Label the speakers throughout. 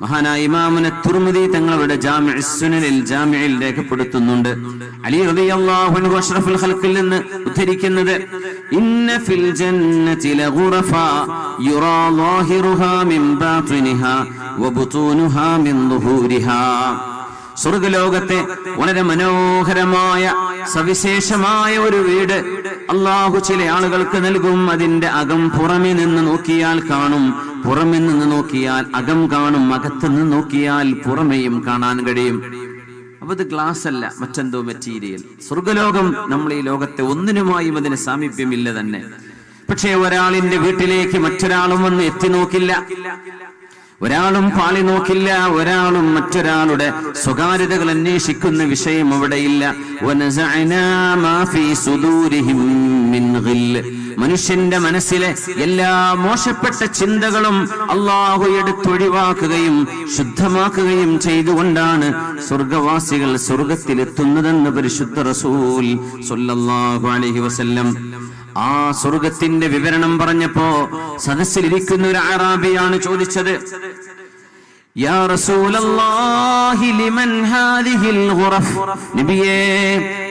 Speaker 1: മഹാനായ ഇമാമുന തുർമുദി തങ്ങളുടെ ജാമിഉ സുനനിൽ ജാമിഉൽ രേഖപ്പെടുത്തുന്നുണ്ട്. അലി റളിയല്ലാഹു അൻഹു അഷ്റഫുൽ ഖൽഖിൽ നിന്ന് ഉദ്ധരിക്കുന്നത് ഇന്ന ഫിൽ ജന്നതി ലഗുറഫാ. യുറാ ളാഹിറുഹാ മിൻ ബാത്തിനിഹാ വബുതൂനുഹാ മിൻ ളുഹൂരിഹാ സ്വർഗലോകത്തെ വളരെ മനോഹരമായ സവിശേഷമായ ഒരു വീട് അള്ളാഹു ചില ആളുകൾക്ക് നൽകും. അതിന്റെ അകം പുറമെ നിന്ന് നോക്കിയാൽ കാണും. പുറമെ നിന്ന് നോക്കിയാൽ അകം കാണും. അകത്ത് നിന്ന് നോക്കിയാൽ പുറമെയും കാണാൻ കഴിയും. അപ്പൊ ഇത് ഗ്ലാസ് അല്ല മറ്റെന്തോ മെറ്റീരിയൽ സ്വർഗലോകം നമ്മൾ ഈ ലോകത്തെ ഒന്നിനുമായും അതിന് സാമീപ്യമില്ല തന്നെ. പക്ഷേ ഒരാളിന്റെ വീട്ടിലേക്ക് മറ്റൊരാളും വന്ന് എത്തി നോക്കില്ല. ഒരാളും പാളി നോക്കില്ല ഒരാളും മറ്റൊരാളുടെ സ്വകാര്യതകൾ അന്വേഷിക്കുന്ന വിഷയം അവിടെയില്ല. മനുഷ്യന്റെ മനസ്സിലെ എല്ലാ മോശപ്പെട്ട ചിന്തകളും അള്ളാഹു എടുത്തൊഴിവാക്കുകയും ശുദ്ധമാക്കുകയും ചെയ്തുകൊണ്ടാണ് സ്വർഗവാസികൾ സ്വർഗത്തിലെത്തുന്നതെന്ന് പരിശുദ്ധ റസൂൽ സല്ലല്ലാഹു അലൈഹി വസല്ലം ആ സ്വർഗത്തിന്റെ വിവരണം പറഞ്ഞപ്പോ സദസ്സിലിരിക്കുന്ന ഒരു ആറാബിയാണ് ചോദിച്ചത് യാ റസൂലല്ലാഹി ലിമൻ ഹാദിഹിൽ ഗുറഫ്? നബിയേ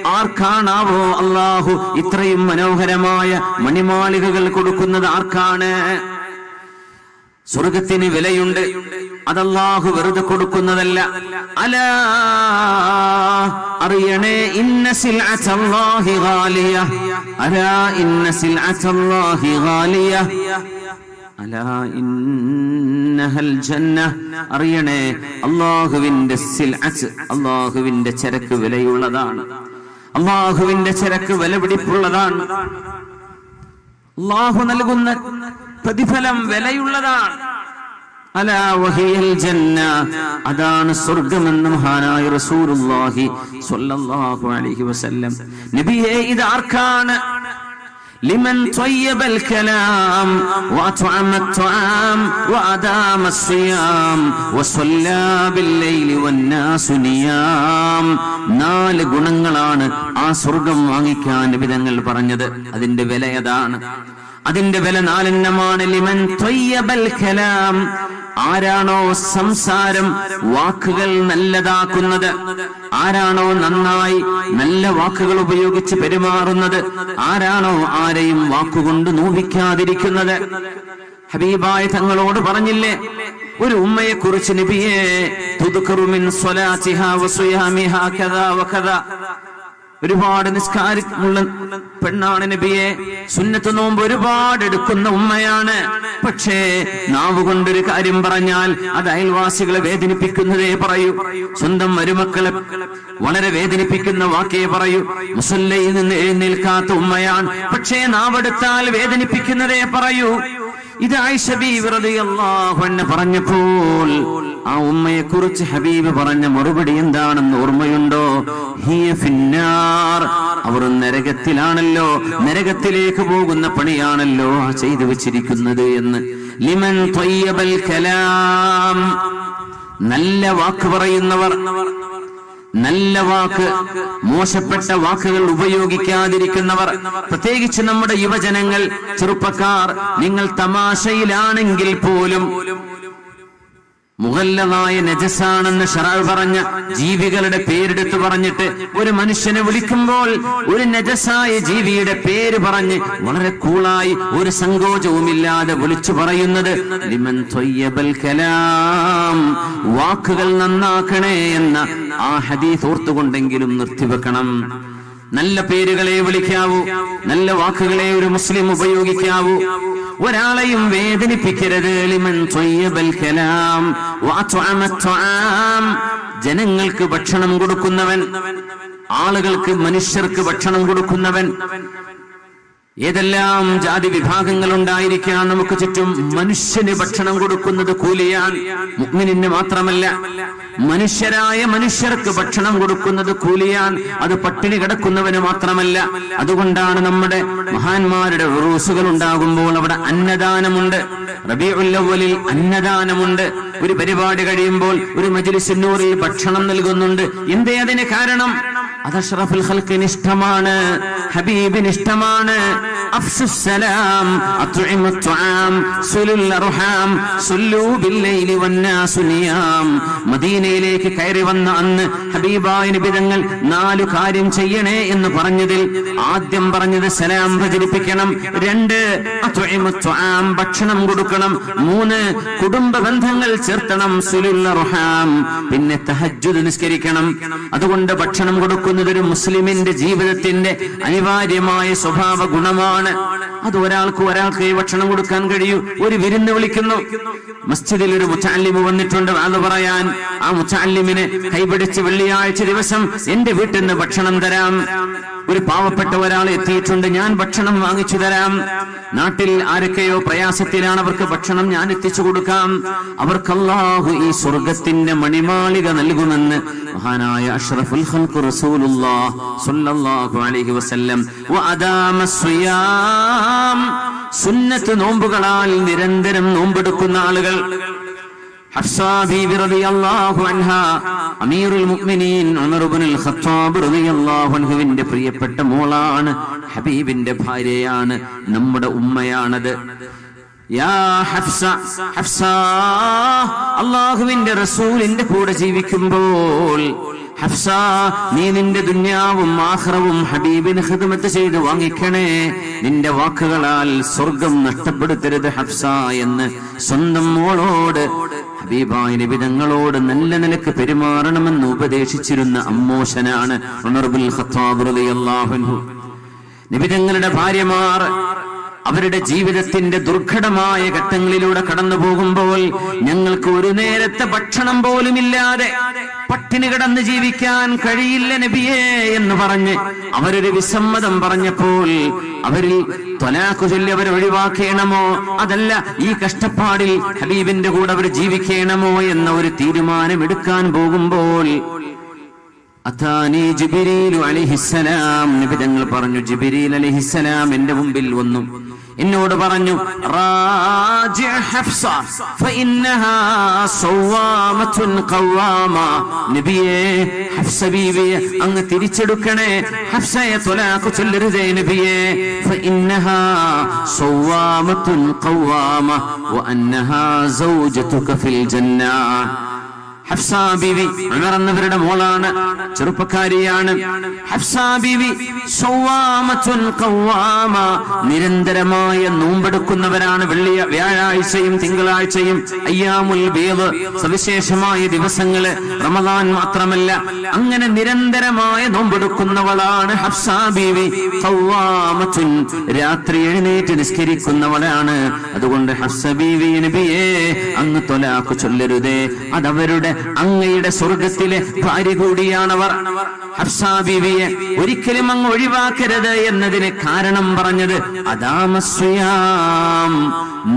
Speaker 1: ആർക്കാണാവോ അള്ളാഹു ഇത്രയും മനോഹരമായ മണിമാളികകൾ കൊടുക്കുന്നത് ആർക്കാണ്? സ്വർഗത്തിന് വിലയുണ്ട്. അതല്ലാഹു വെറുതെ കൊടുക്കുന്നതല്ല. അല അറിയണേ ഇന്ന സിൽഅത്തല്ലാഹി ഗാലിയ. അല ഇന്ന സിൽഅത്തല്ലാഹി ഗാലിയ. അറിയണേ അള്ളാഹുവിന്റെ അള്ളാഹുവിന്റെ ചരക്ക് വിലയുള്ളതാണ്. അള്ളാഹുവിന്റെ ചരക്ക് വിലപിടിപ്പുള്ളതാണ്. അള്ളാഹു നൽകുന്ന പ്രതിഫലം വിലയുള്ളതാണ്. അതാണ് സ്വർഗമെന്ന് മഹാനായ റസൂലുള്ളാഹി സ്വല്ലല്ലാഹു അലൈഹി വസല്ലം. നബിയേ ഇത് ആർക്കാണ് لمن طيب الكلام وأطعم الطعام وأدام الصيام وصلى بالليل والناس نيام നാല് ഗുണങ്ങളാണ് ആ സ്വർഗം വാങ്ങിക്കാൻ വിധങ്ങൾ പറഞ്ഞത് അതിന്റെ വില അതാണ് അതിന്റെ വില നാലെണ്ണമാണ് ലിമൻ ത്വയ്യബൽ കലാം ആരാണോ സംസാരം വാക്കുകൾ നല്ലതാക്കുന്നത് ആരാണോ നന്നായി നല്ല വാക്കുകൾ ഉപയോഗിച്ച് പെരുമാറുന്നത് ആരാണോ ആരെയും വാക്കുകൊണ്ട് നോവിക്കാതിരിക്കുന്നത്. ഹബീബായ തങ്ങളോട് പറഞ്ഞില്ലേ ഒരു ഉമ്മയെ കുറിച്ച് നബിയെ തുതുക്കറുമിൻ ചിഹാ വസുയാമിഹാ വകദാ ഒരുപാട് നിസ്കാരമുള്ള പെണ്ണാണ് നബിയെ. സുന്നത്ത് നോമ്പ് ഒരുപാട് എടുക്കുന്ന ഉമ്മയാണ്. പക്ഷേ നാവ് കൊണ്ടൊരു കാര്യം പറഞ്ഞാൽ അത് അയൽവാസികളെ വേദനിപ്പിക്കുന്നതേ പറയൂ. സ്വന്തം മരുമക്കളെ വളരെ വേദനിപ്പിക്കുന്ന വാക്കേ പറയൂ. മുസല്ലയിൽ നിന്ന് എഴുന്നേൽക്കാത്ത ഉമ്മയാണ്. പക്ഷേ നാവെടുത്താൽ വേദനിപ്പിക്കുന്നതേ പറയൂ. ഇത് ആയിഷ പറഞ്ഞപ്പോൾ ആ ഉമ്മയെ കുറിച്ച് ഹബീബ് പറഞ്ഞ മറുപടി എന്താണെന്ന് ഓർമ്മയുണ്ടോ? അവർ നരകത്തിലാണല്ലോ. നരകത്തിലേക്ക് പോകുന്ന പണിയാണല്ലോ ചെയ്തു വെച്ചിരിക്കുന്നത് എന്ന്. ലിമൻ കലാം. നല്ല വാക്ക് പറയുന്നവർ. നല്ല വാക്ക് മോശപ്പെട്ട വാക്കുകൾ ഉപയോഗിക്കാതിരിക്കുന്നവർ. പ്രത്യേകിച്ച് നമ്മുടെ യുവജനങ്ങൾ ചെറുപ്പക്കാർ നിങ്ങൾ തമാശയിലാണെങ്കിൽ പോലും മുഗല്ലമായ നജസാണെന്ന് ഷറാവ് പറഞ്ഞ ജീവികളുടെ പേരെടുത്ത് പറഞ്ഞിട്ട് ഒരു മനുഷ്യനെ വിളിക്കുമ്പോൾ ഒരു നജസായ ജീവിയുടെ പേര് പറഞ്ഞ് വളരെ കൂളായി ഒരു സങ്കോചവുമില്ലാതെ വിളിച്ചു പറയുന്നത് കലാം വാക്കുകൾ നന്നാക്കണേ എന്ന ആ ഹദീസ് ഓർത്തുകൊണ്ടെങ്കിലും നിർത്തിവെക്കണം. നല്ല പേരുകളെ വിളിക്കാവൂ നല്ല വാക്കുകളെ ഒരു മുസ്ലിം ഉപയോഗിക്കാവൂ ഒരാളെയും വേദനിപ്പിക്കരുത്. ലിമൻ കലാം. ജനങ്ങൾക്ക് ഭക്ഷണം കൊടുക്കുന്നവൻ ആളുകൾക്ക് മനുഷ്യർക്ക് ഭക്ഷണം കൊടുക്കുന്നവൻ ഏതെല്ലാം ജാതി വിഭാഗങ്ങൾ ഉണ്ടായിരിക്കാം നമുക്ക് ചുറ്റും മനുഷ്യന് ഭക്ഷണം കൊടുക്കുന്നത് കൂലിയാണ് മുഗ്മിനിന് മാത്രമല്ല മനുഷ്യരായ മനുഷ്യർക്ക് ഭക്ഷണം കൊടുക്കുന്നത് കൂലിയാൻ അത് പട്ടിണി കിടക്കുന്നവന് മാത്രമല്ല. അതുകൊണ്ടാണ് നമ്മുടെ മഹാന്മാരുടെ റൂസുകൾ ഉണ്ടാകുമ്പോൾ അവിടെ അന്നദാനമുണ്ട്. റബിഉല്ലവലിൽ അന്നദാനമുണ്ട്. ഒരു പരിപാടി കഴിയുമ്പോൾ ഒരു മജ്ലിസിനൂറിൽ ഭക്ഷണം നൽകുന്നുണ്ട്. എന്തേ അതിന് കാരണം? അത് അഷ്റഫുൽ ഖൽക്കിന് ഇഷ്ടമാണ് ഹബീബിന് ഇഷ്ടമാണ് അഫ്സുസ്സലാം അത്ഇമുത്ത്വാം സുലുൽ അർഹാം സുല്ലൂ ബില്ലൈലി വന്നാസു നിയാം. മദീനയിലേക്ക് കയറി വന്ന അന്ന് ഹബീബായ നബി നാലു കാര്യം ചെയ്യണേ എന്ന് പറഞ്ഞതിൽ ആദ്യം പറഞ്ഞത് സലാം പ്രചരിപ്പിക്കണം രണ്ട് അത്ഇമുത്ത്വാം ഭക്ഷണം കൊടുക്കണം മൂന്ന് കുടുംബ ബന്ധങ്ങൾ ചേർത്തണം സുലുൽ പിന്നെ തഹജ്ജുദ് നിസ്കരിക്കണം. അതുകൊണ്ട് ഭക്ഷണം കൊടുക്കുന്നത് ഒരു മുസ്ലിമിന്റെ ജീവിതത്തിന്റെ അനിവാര്യമായ സ്വഭാവ ഗുണമാണ് അത് ഒരാൾക്ക് ഒരാൾക്ക് ഭക്ഷണം കൊടുക്കാൻ കഴിയൂ. ഒരു വിരുന്ന് വിളിക്കുന്നു. മസ്ജിദിൽ ഒരു മുച്ചാലിമ് വന്നിട്ടുണ്ട്. അത് പറയാൻ ആ മുച്ചാലിമിനെ കൈപിടിച്ച് വെള്ളിയാഴ്ച ദിവസം എന്റെ വീട്ടിൽ നിന്ന് ഭക്ഷണം തരാം. ഒരു പാവപ്പെട്ട ഒരാൾ എത്തിയിട്ടുണ്ട്. ഞാൻ ഭക്ഷണം വാങ്ങിച്ചു തരാം. നാട്ടിൽ ആരൊക്കെയോ പ്രയാസത്തിലാണ്. അവർക്ക് ഭക്ഷണം ഞാൻ എത്തിച്ചു കൊടുക്കാം. അവർക്ക് ഈ സ്വർഗത്തിന്റെ മണിമാളിക നൽകുമെന്ന് മഹാനായ അഷ്റഫുൽ ഖൽഖ് റസൂലുള്ളാഹ് സ്വല്ലല്ലാഹു അലൈഹി വസല്ലം. വഅദാമ സിയാം സുന്നത്ത് നോമ്പുകളാൽ നിരന്തരം നോമ്പെടുക്കുന്ന ആളുകൾ. അൻഹുവിന്റെ പ്രിയപ്പെട്ട മോളാണ് ഹബീബിന്റെ ഭാര്യയാണ് നമ്മുടെ ഉമ്മയാണത്. അള്ളാഹുവിന്റെ റസൂലിന്റെ കൂടെ ജീവിക്കുമ്പോൾ ഹഫ്സ നീ നിന്റെ ദുന്യാവും ആഹ്റവും ഹബീബിന് ഹിദ്മത്ത് ചെയ്ത് വാങ്ങിക്കണേ. നിന്റെ വാക്കുകളാൽ സ്വർഗം നഷ്ടപ്പെടുത്തരുത് ഹഫ്സ എന്ന് സ്വന്തം മോളോട് ഹബീബായ നിബിതങ്ങളോട് നല്ല നിലയ്ക്ക് പെരുമാറണമെന്ന് ഉപദേശിച്ചിരുന്ന അമ്മോശനാണ് ഉണർബുൽ ഖത്താബ് റളിയല്ലാഹു അൻഹു. ഭാര്യമാർ അവരുടെ ജീവിതത്തിന്റെ ദുർഘടമായ ഘട്ടങ്ങളിലൂടെ കടന്നു പോകുമ്പോൾ ഞങ്ങൾക്ക് ഒരു നേരത്തെ ഭക്ഷണം പോലുമില്ലാതെ പട്ടിണി കിടന്ന് ജീവിക്കാൻ കഴിയില്ല നബിയേ എന്ന് പറഞ്ഞ് അവരൊരു വിസമ്മതം പറഞ്ഞപ്പോൾ അവരിൽ തൊലാക്കു ചൊല്ലി അവർ ഒഴിവാക്കണമോ? അതല്ല ഈ കഷ്ടപ്പാടിൽ ഹബീബിന്റെ കൂടെ അവർ ജീവിക്കണമോ എന്ന ഒരു തീരുമാനം എടുക്കാൻ പോകുമ്പോൾ അതാനി ജിബിരീലു അലിഹിസലാം നബി തങ്ങൾ പറഞ്ഞു ജിബിരീൽ അലിഹിസലാം എന്റെ മുമ്പിൽ വന്നു. എന്നോട് പറഞ്ഞു നബിയേ ഹഫ്സ ബീവിയെ അങ്ങ് തിരിച്ചെടുക്കണേ. ഹഫ്സയെ തൊലാക്ക് ചൊല്ലരുതേ നബിയെ. സൗവാമത്തുൻ കൗവാമ വഅന്നഹാ സൗജതുക ഫിൽ ജന്ന. ഹഫ്സ ബിവി മോളാണ് ചെറുപ്പക്കാരിയാണ്. ഹഫ്സ ബിവി നിരന്തരമായ നോമ്പെടുക്കുന്നവരാണ് വെള്ളിയ വ്യാഴാഴ്ചയും തിങ്കളാഴ്ചയും അയ്യാമുൽ ബേവ് സവിശേഷമായ ദിവസങ്ങൾ റമദാൻ മാത്രമല്ല അങ്ങനെ നിരന്തരമായ നോമ്പെടുക്കുന്നവളാണ് ഹഫ്സ ബീവി. രാത്രി എഴുന്നേറ്റ് നിസ്കരിക്കുന്നവളാണ്. അതുകൊണ്ട് ഹഫ്സ നബിയെ അങ്ങ് തൊലാക്ക് ചൊല്ലരുതേ. അതവരുടെ അങ്ങയുടെ സ്വർഗത്തിലെ ഭാര്യ കൂടിയാണവർ. ഹർഷാബിവിയെ ബീവിയെ ഒരിക്കലും അങ്ങ് ഒഴിവാക്കരുത് എന്നതിന് കാരണം പറഞ്ഞത് അതാമസ്യാം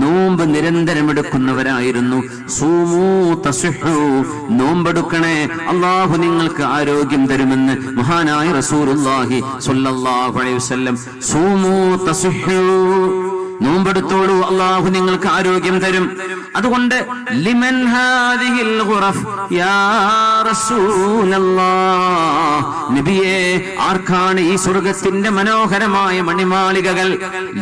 Speaker 1: നോമ്പ് നിരന്തരം എടുക്കുന്നവരായിരുന്നു സൂമൂ നോമ്പെടുക്കണേ. അള്ളാഹു നിങ്ങൾക്ക് ആരോഗ്യം തരുമെന്ന് മഹാനായ റസൂലുള്ളാഹി സ്വല്ലല്ലാഹു അലൈഹി വസല്ലം സൂമൂ തസുഹു നോമ്പെടുത്തോളൂ അള്ളാഹു നിങ്ങൾക്ക് ആരോഗ്യം തരും അതുകൊണ്ട് ലിമൻ ഹാദിഹിൽ ഖുറഫ് യാ റസൂലല്ലാഹ് നബിയേ ആർക്കാണ് ഈ സ്വർഗ്ഗത്തിന്റെ മനോഹരമായ മണിമാളികകൾ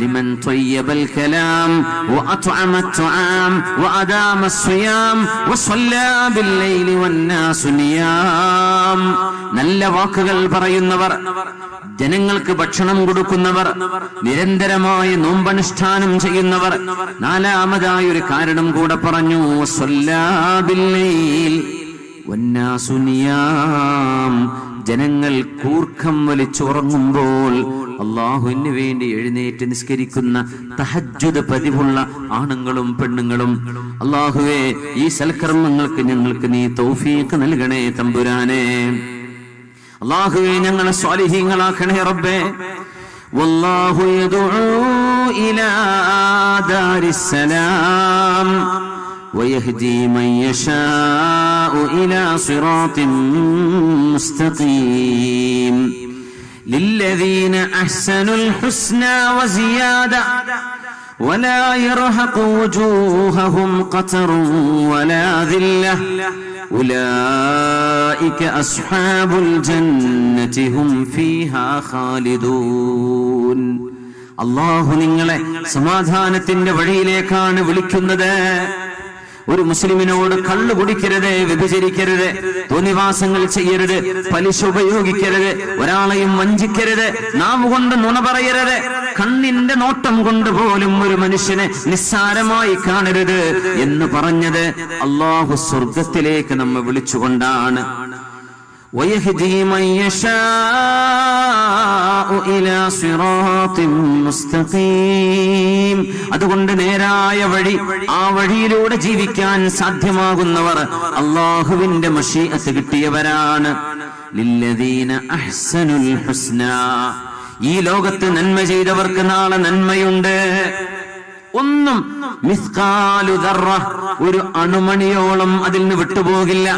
Speaker 1: ലിമൻ ത്വയ്യബൽ കലാം വഅത്അമ الطعام وأدام الصيام وصلى بالليل والناس نيام നല്ല വാക്കുകൾ പറയുന്നവർ ജനങ്ങൾക്ക് ഭക്ഷണം കൊടുക്കുന്നവർ നിരന്തരമായ നോമ്പനുഷ്ഠാനം ചെയ്യുന്നവർ. നാലാമതായ ഒരു കാരണം കൂടെ പറഞ്ഞു ജനങ്ങൾ കൂർക്കം വലിച്ചുറങ്ങുമ്പോൾ അള്ളാഹുവിന് വേണ്ടി എഴുന്നേറ്റ് നിസ്കരിക്കുന്ന തഹജ്ജുദ് പതിവുള്ള ആണുങ്ങളും പെണ്ണുങ്ങളും അള്ളാഹുവേ ഈ സൽക്കർമ്മങ്ങൾക്ക് ഞങ്ങൾക്ക് നീ തൗഫീഖ് നൽകണേ തമ്പുരാനെ. അള്ളാഹുവെ ഞങ്ങളെ സ്വാലിഹീങ്ങളാക്കണേ റബ്ബേ. വല്ലാഹു إلى دار السلام ويهدي من يشاء إلى صراط مستقيم. للذين أحسنوا الحسنى وزيادة ولا يرهق وجوههم قتر ولا ذلة. أولئك أصحاب الجنة هم فيها خالدون. അള്ളാഹു നിങ്ങളെ സമാധാനത്തിന്റെ വഴിയിലേക്കാണ് വിളിക്കുന്നത്. ഒരു മുസ്ലിമിനോട് കള്ളു കുടിക്കരുത് വ്യഭിചരിക്കരുത് തോന്നിവാസങ്ങൾ ചെയ്യരുത് പലിശ ഉപയോഗിക്കരുത് ഒരാളെയും വഞ്ചിക്കരുത് നാം കൊണ്ട് നുണ പറയരുത് കണ്ണിന്റെ നോട്ടം കൊണ്ട് പോലും ഒരു മനുഷ്യനെ നിസ്സാരമായി കാണരുത് എന്ന് പറഞ്ഞത് അള്ളാഹു സ്വർഗത്തിലേക്ക് നമ്മെ വിളിച്ചുകൊണ്ടാണ്. ويهدي من يشاء إلى صراط مستقيم അതുകൊണ്ട് നേരായ വഴി ആ വഴിയിലൂടെ ജീവിക്കാൻ സാധ്യമാകുന്നവർ അള്ളാഹുവിന്റെ മഷീഅത്ത് കിട്ടിയവരാണ് ലില്ലദീന അഹ്സനുൽ ഹുസ്ന ഈ ലോകത്ത് നന്മ ചെയ്തവർക്ക് നാളെ നന്മയുണ്ട് ഒന്നും മിസ്കാലു ദർറ ഒരു അണുമണിയോളം അതിൽ നിന്ന് വിട്ടുപോകില്ല